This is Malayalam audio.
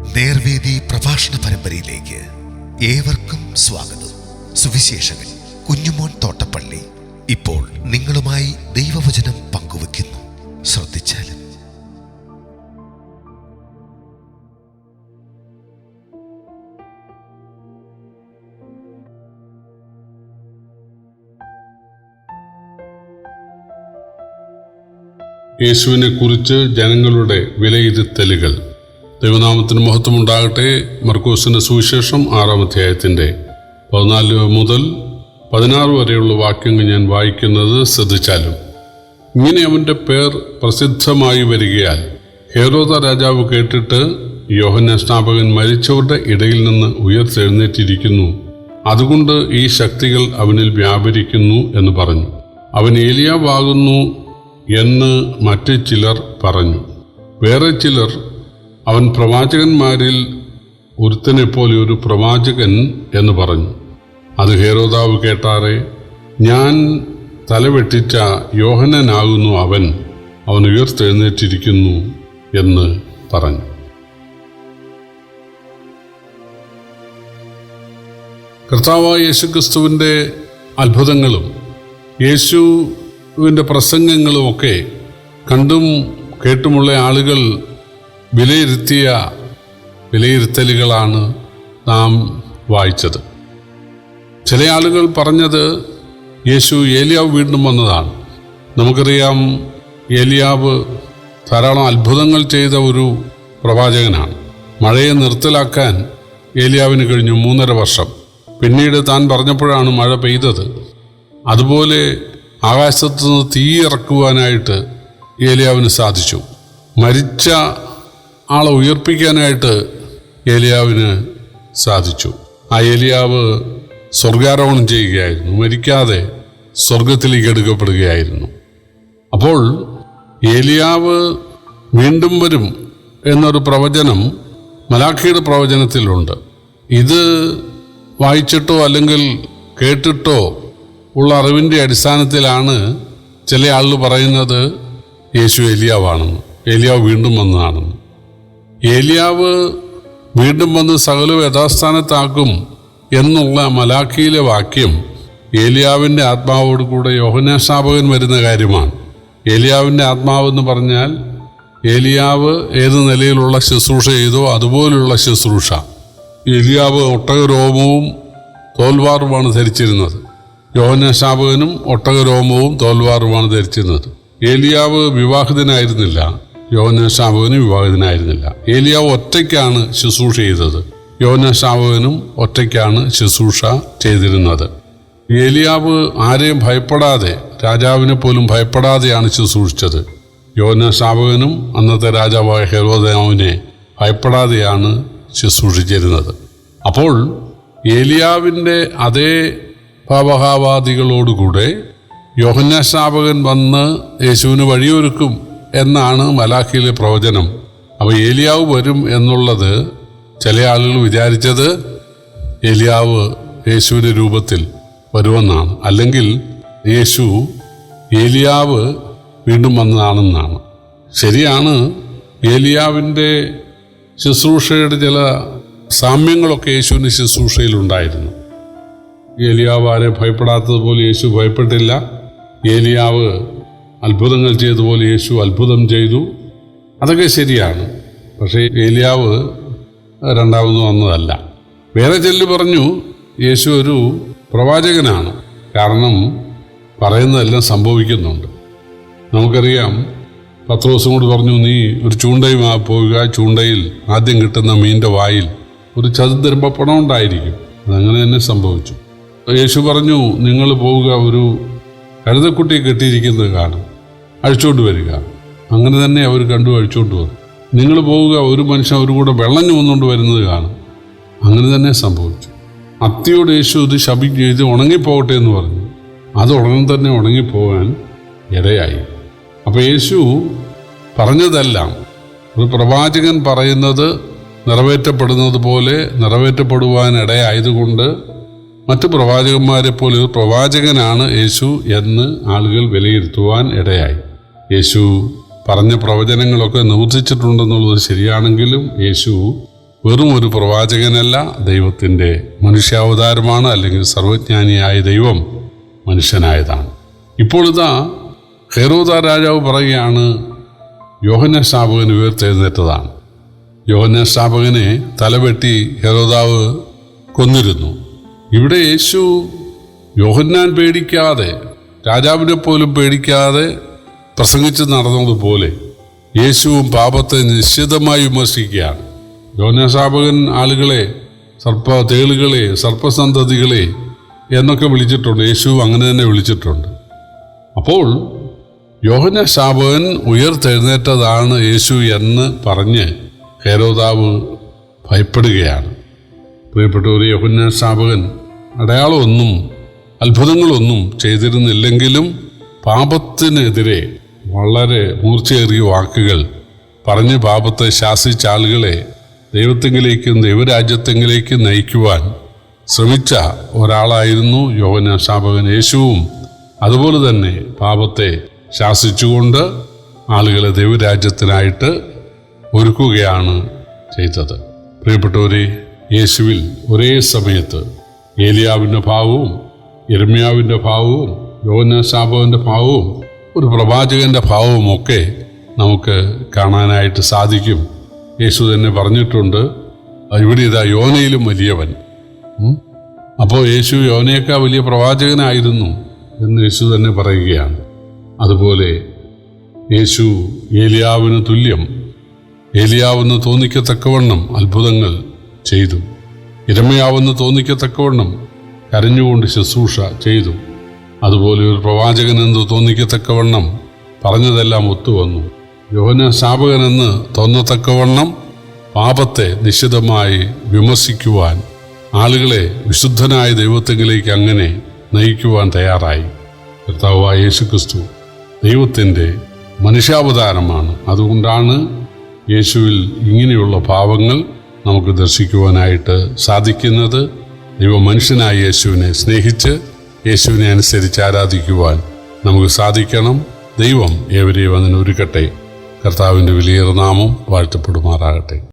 നേർവേദി പ്രഭാഷണ പരമ്പരയിലേക്ക് ഏവർക്കും സ്വാഗതം. സുവിശേഷകൻ കുഞ്ഞുമോൻ തോട്ടപ്പള്ളി ഇപ്പോൾ നിങ്ങളുമായി ദൈവവചനം പങ്കുവെക്കുന്നു ശ്രദ്ധിച്ചാലും. യേശുവിനെ കുറിച്ച് ജനങ്ങളുടെ വിലയിരുത്തലുകൾ. ദൈവനാമത്തിന് മഹത്വമുണ്ടാകട്ടെ. മർക്കോസിന്റെ സുവിശേഷം ആറാം അധ്യായത്തിന്റെ പതിനാല് മുതൽ പതിനാറ് വരെയുള്ള വാക്യങ്ങൾ ഞാൻ വായിക്കുന്നത് ശ്രദ്ധിച്ചാലും. ഇങ്ങനെ അവന്റെ പേർ പ്രസിദ്ധമായി വരികയാൽ ഹേരോദ രാജാവ് കേട്ടിട്ട് യോഹന സ്നാപകൻ മരിച്ചവരുടെ ഇടയിൽ നിന്ന് ഉയർത്തെഴുന്നേറ്റിരിക്കുന്നു. അതുകൊണ്ട് ഈ ശക്തികൾ അവനിൽ വ്യാപരിക്കുന്നു എന്ന് പറഞ്ഞു. അവൻ ഏലിയാവാകുന്നു എന്ന് മറ്റു ചിലർ പറഞ്ഞു. വേറെ ചിലർ അവൻ പ്രവാചകന്മാരിൽ ഒരുത്തനെ പോലെ ഒരു പ്രവാചകൻ എന്ന് പറഞ്ഞു. അത് ഹേരോദാവ് കേട്ടാറെ ഞാൻ തലവെട്ടിച്ച യോഹനനാകുന്നു അവൻ. അവൻ ഉയർത്തെഴുന്നേറ്റിരിക്കുന്നു എന്ന് പറഞ്ഞു. കർത്താവായ യേശുക്രിസ്തുവിന്റെ അത്ഭുതങ്ങളും യേശുവിന്റെ പ്രസംഗങ്ങളുമൊക്കെ കണ്ടും കേട്ടുമുള്ള ആളുകൾ വിലയിരുത്തിയ വിലയിരുത്തലുകളാണ് നാം വായിച്ചത്. ചില ആളുകൾ പറഞ്ഞത് യേശു ഏലിയാവ് വീണ്ടും വന്നതാണ്. നമുക്കറിയാം ഏലിയാവ് ധാരാളം അത്ഭുതങ്ങൾ ചെയ്ത ഒരു പ്രവാചകനാണ്. മഴയെ നിർത്തലാക്കാൻ ഏലിയാവിന് കഴിഞ്ഞു മൂന്നര വർഷം. പിന്നീട് താൻ പറഞ്ഞപ്പോഴാണ് മഴ പെയ്തത്. അതുപോലെ ആകാശത്തു നിന്ന് തീ ഇറക്കുവാനായിട്ട് ഏലിയാവിന് സാധിച്ചു. മരിച്ച ആളെ ഉയർപ്പിക്കാനായിട്ട് ഏലിയാവിന് സാധിച്ചു. ആ ഏലിയാവ് സ്വർഗാരോഹണം ചെയ്യുകയായിരുന്നു. മരിക്കാതെ സ്വർഗത്തിലേക്ക് എടുക്കപ്പെടുകയായിരുന്നു. അപ്പോൾ ഏലിയാവ് വീണ്ടും വരും എന്നൊരു പ്രവചനം മലാഖിയുടെ പ്രവചനത്തിലുണ്ട്. ഇത് വായിച്ചിട്ടോ അല്ലെങ്കിൽ കേട്ടിട്ടോ ഉള്ള അറിവിന്റെ അടിസ്ഥാനത്തിലാണ് ചില ആളുകൾ പറയുന്നത് യേശു ഏലിയാവാണെന്ന്. ഏലിയാവ് വീണ്ടും വന്നതാണെന്ന്. ഏലിയാവ് വീണ്ടും വന്ന് സകലവും യഥാസ്ഥാനത്താക്കും എന്നുള്ള മലാഖിയിലെ വാക്യം ഏലിയാവിന്റെ ആത്മാവോട് കൂടെ യോഹനാശാപകൻ വരുന്ന കാര്യമാണ്. ഏലിയാവിന്റെ ആത്മാവെന്ന് പറഞ്ഞാൽ ഏലിയാവ് ഏത് നിലയിലുള്ള ശുശ്രൂഷ ചെയ്തോ അതുപോലുള്ള ശുശ്രൂഷ. ഏലിയാവ് ഒട്ടകരോമവും തോൽവാറുമാണ് ധരിച്ചിരുന്നത്. യോഹനാശാപകനും ഒട്ടകരോമവും തോൽവാറുമാണ് ധരിച്ചിരുന്നത്. ഏലിയാവ് വിവാഹിതനായിരുന്നില്ല. യോഹനാശാപകനും വിവാഹിതനായിരുന്നില്ല. ഏലിയാവ് ഒറ്റയ്ക്കാണ് ശുശ്രൂഷ ചെയ്തത്. യോഹനാശാപകനും ഒറ്റയ്ക്കാണ് ശുശ്രൂഷ ചെയ്തിരുന്നത്. ഏലിയാവ് ആരെയും ഭയപ്പെടാതെ രാജാവിനെ പോലും ഭയപ്പെടാതെയാണ് ശുശ്രൂഷിച്ചത്. യോഹനാശാപകനും അന്നത്തെ രാജാവായ ഹെരോദാവിനെ ഭയപ്പെടാതെയാണ് ശുശ്രൂഷിച്ചിരുന്നത്. അപ്പോൾ ഏലിയാവിന്റെ അതേ ഭാവഹാവാദികളോടുകൂടെ യോഹന്യാശാപകൻ വന്ന് യേശുവിന് വഴിയൊരുക്കും. എന്നാണ് മലാഖിയിലെ പ്രവചനം. അപ്പോൾ ഏലിയാവ് വരും എന്നുള്ളത് ചില ആളുകൾ വിചാരിച്ചത് ഏലിയാവ് യേശുവിന്റെ രൂപത്തിൽ വരുമെന്നാണ്. അല്ലെങ്കിൽ യേശു ഏലിയാവ് വീണ്ടും വന്നതാണെന്നാണ്. ശരിയാണ് ഏലിയാവിന്റെ ശുശ്രൂഷയുടെ ചില സാമ്യങ്ങളൊക്കെ യേശുവിന്റെ ശുശ്രൂഷയിലുണ്ടായിരുന്നു ഏലിയാവ് ആരെ ഭയപ്പെടാത്തതുപോലെ യേശു ഭയപ്പെട്ടില്ല. ഏലിയാവ് അത്ഭുതങ്ങൾ ചെയ്തതുപോലെ യേശു അത്ഭുതം ചെയ്തു. അതൊക്കെ ശരിയാണ്. പക്ഷേ ഏലിയാവ് രണ്ടാമത് വന്നതല്ല. വേറെ ചെല്ലു പറഞ്ഞു യേശു ഒരു പ്രവാചകനാണ്. കാരണം പറയുന്നതെല്ലാം സംഭവിക്കുന്നുണ്ട്. നമുക്കറിയാം പത്ത് ദിവസം കൂടി പറഞ്ഞു നീ ഒരു ചൂണ്ടയുമാ പോവുക. ചൂണ്ടയിൽ ആദ്യം കിട്ടുന്ന മീന്റെ വായിൽ ഒരു പണം ഉണ്ടായിരിക്കും. അതങ്ങനെ തന്നെ സംഭവിച്ചു. യേശു പറഞ്ഞു നിങ്ങൾ പോവുക ഒരു കഴുതക്കുട്ടിയെ കെട്ടിയിരിക്കുന്നത് കാണും. അഴിച്ചുകൊണ്ട് വരിക. അങ്ങനെ തന്നെ അവർ കണ്ടു അഴിച്ചുകൊണ്ട് വന്നു. നിങ്ങൾ പോവുക ഒരു മനുഷ്യൻ ഒരു കൂടെ വെള്ളഞ്ഞു ചുമന്നുകൊണ്ട് വരുന്നത് കാണും. അങ്ങനെ തന്നെ സംഭവിച്ചു. അത്തിയോട് യേശു ഇത് ശപിക്കുക ഇത് ഉണങ്ങിപ്പോകട്ടെ എന്ന് പറഞ്ഞു. അത് ഉടനെ തന്നെ ഉണങ്ങിപ്പോകാൻ ഇടയായി. അപ്പോൾ യേശു പറഞ്ഞതെല്ലാം ഒരു പ്രവാചകൻ പറയുന്നത് നിറവേറ്റപ്പെടുന്നത് പോലെ നിറവേറ്റപ്പെടുവാൻ ഇടയായതുകൊണ്ട് മറ്റു പ്രവാചകന്മാരെ പോലെ ഒരു പ്രവാചകനാണ് യേശു എന്ന് ആളുകൾ വിലയിരുത്തുവാൻ ഇടയായി. യേശു പറഞ്ഞ പ്രവചനങ്ങളൊക്കെ നിവർത്തിച്ചിട്ടുണ്ടെന്നുള്ളത് ശരിയാണെങ്കിലും യേശു വെറും ഒരു പ്രവാചകനല്ല ദൈവത്തിന്റെ മനുഷ്യാവതാരമാണ് അല്ലെങ്കിൽ സർവജ്ഞാനിയായ ദൈവം മനുഷ്യനായതാണ്. ഇപ്പോൾ ഇതാ ഹെറോദ രാജാവ് പറയുകയാണ് യോഹന സ്ഥാപകൻ ഉയർത്തെഴുന്നേറ്റതാണ് യോഹന സ്ഥാപകനെ തലവെട്ടി ഹെറോദാവ് കൊന്നിരുന്നു. ഇവിടെ യേശു യോഹന്നാൻ പേടിക്കാതെ രാജാവിനെ പോലും പേടിക്കാതെ പ്രസംഗിച്ച് നടന്നതുപോലെ യേശുവും പാപത്തെ നിശ്ചിതമായി വിമർശിക്കുകയാണ്. യോഹനാസ്ഥാപകൻ ആളുകളെ സർപ്പ തേളുകളെ സർപ്പസന്തതികളെ എന്നൊക്കെ വിളിച്ചിട്ടുണ്ട്. യേശു അങ്ങനെ തന്നെ വിളിച്ചിട്ടുണ്ട്. അപ്പോൾ യോഹന ശാപകൻ ഉയർത്തെഴുന്നേറ്റതാണ് യേശു എന്ന് പറഞ്ഞ് ഹേരോദാവ് ഭയപ്പെടുകയാണ്. പ്രിയപ്പെട്ട ഒരു യോഹന ശാപകൻ അടയാളമൊന്നും അത്ഭുതങ്ങളൊന്നും ചെയ്തിരുന്നില്ലെങ്കിലും പാപത്തിനെതിരെ വളരെ മൂർച്ചയേറിയ വാക്കുകൾ പറഞ്ഞ് പാപത്തെ ശാസിച്ച ആളുകളെ ദൈവത്തെങ്കിലേക്കും ദൈവരാജ്യത്തെങ്കിലേക്കും നയിക്കുവാൻ ശ്രമിച്ച ഒരാളായിരുന്നു യോവന ശാപകൻ യേശുവും. അതുപോലെ തന്നെ പാപത്തെ ശാസിച്ചുകൊണ്ട് ആളുകളെ ദൈവരാജ്യത്തിനായിട്ട് ഒരുക്കുകയാണ് ചെയ്തത്. പ്രിയപ്പെട്ടവരെ യേശുവിൽ ഒരേ സമയത്ത് ഏലിയാവിന്റെ ഭാവവും ഇരമ്യാവിന്റെ ഭാവവും യോനശാപവന്റെ ഭാവവും ഒരു പ്രവാചകന്റെ ഭാവവുമൊക്കെ നമുക്ക് കാണാനായിട്ട് സാധിക്കും. യേശു തന്നെ പറഞ്ഞിട്ടുണ്ട് ഇവിടെ ഇതാ യോനയിലും വലിയവൻ. അപ്പോൾ യേശു യോനയേക്കാൾ വലിയ പ്രവാചകനായിരുന്നു എന്ന് യേശു തന്നെ പറയുകയാണ്. അതുപോലെ യേശു ഏലിയാവിന് തുല്യം ഏലിയാവെന്ന് തോന്നിക്കത്തക്കവണ്ണം അത്ഭുതങ്ങൾ ചെയ്തു. ഇരമയാവെന്ന് തോന്നിക്കത്തക്കവണ്ണം കരഞ്ഞുകൊണ്ട് ശുശ്രൂഷ ചെയ്തു. അതുപോലെ ഒരു പ്രവാചകനെന്ന് തോന്നിക്കത്തക്കവണ്ണം പറഞ്ഞതെല്ലാം ഒത്തുവന്നു. യോഹന ശാപകനെന്ന് തോന്നത്തക്കവണ്ണം പാപത്തെ നിശിതമായി വിമർശിക്കുവാൻ ആളുകളെ വിശുദ്ധനായ ദൈവത്തെങ്കിലേക്ക് അങ്ങനെ നയിക്കുവാൻ തയ്യാറായി. കർത്താവായ യേശുക്രിസ്തു ദൈവത്തിന്റെ മനുഷ്യാവതാരമാണ്. അതുകൊണ്ടാണ് യേശുവിൽ ഇങ്ങനെയുള്ള ഭാവങ്ങൾ നമുക്ക് ദർശിക്കുവാനായിട്ട് സാധിക്കുന്നത്. ദൈവ മനുഷ്യനായ യേശുവിനെ സ്നേഹിച്ച് യേശുവിനെ അനുസരിച്ച് ആരാധിക്കുവാൻ നമുക്ക് സാധിക്കണം. ദൈവം ഏവരെയും അതിനൊരുക്കട്ടെ. കർത്താവിന്റെ വലിയ നാമം വാഴ്ത്തപ്പെടുമാറാകട്ടെ.